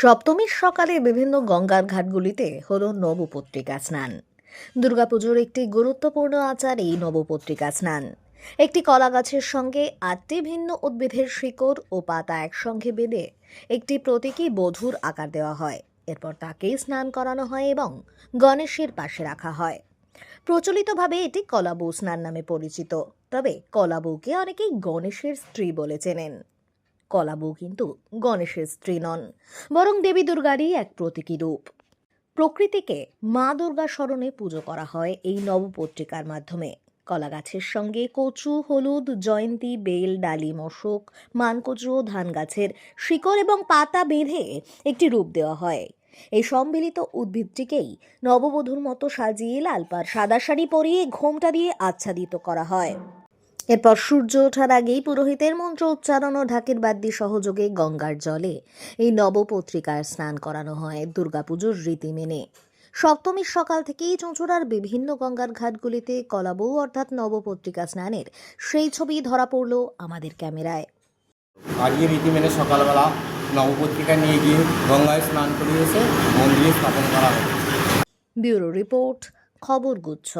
সপ্তমীর সকালে বিভিন্ন গঙ্গার ঘাটগুলিতে হল নবপত্রিকা স্নান। দুর্গাপুজোর একটি গুরুত্বপূর্ণ আচার এই নবপত্রিকা স্নান। একটি কলা গাছের সঙ্গে আটটি ভিন্ন উদ্ভিদের শিকড় ও পাতা একসঙ্গে বেঁধে একটি প্রতীকী বধুর আকার দেওয়া হয়। এরপর তাকেই স্নান করানো হয় এবং গণেশের পাশে রাখা হয়। প্রচলিতভাবে এটি কলাবউ স্নান নামে পরিচিত। তবে কলাবউকে অনেকেই গণেশের স্ত্রী বলে চেনেন। কলাবউ কিন্তু গণেশের স্ত্রী নন, বরং দেবী দুর্গারই এক প্রতীকী রূপ। প্রকৃতিকে মা দুর্গা স্মরণে পুজো করা হয় এই নবপত্রিকার মাধ্যমে। কলা গাছের সঙ্গে কচু, হলুদ, জয়ন্তী, বেল ডালিম অশোক মানকচু ও ধান গাছের শিকড় এবং পাতা বেঁধে একটি রূপ দেওয়া হয়। এই সম্মিলিত উদ্ভিদটিকেই নববধূর মতো সাজিয়ে লালপার সাদা শাড়ি পরিয়ে ঘোমটা দিয়ে আচ্ছাদিত করা হয়। এরপর সূর্য ওঠার আগেই পুরোহিতের মন্ত্র উচ্চারণ ও ঢাকের বাদ্যি সহযোগে গঙ্গার জলে। এই নবপত্রিকার স্নান করানো হয় দুর্গাপুজোর রীতি মেনে। সপ্তমীর সকাল থেকেই চুঁচুড়ার বিভিন্ন গঙ্গার ঘাটগুলিতে কলাবউ অর্থাৎ নবপত্রিকা স্নানের সেই ছবি ধরা পড়ল আমাদের ক্যামেরায়। আজকে রীতি মেনে সকালবেলা নবপত্রিকা নিয়ে গিয়ে গঙ্গায় স্নান করিয়ে এসে মন্দিরে স্থাপন করা হবে ব্যুরো রিপোর্ট খবর গুচ্ছ।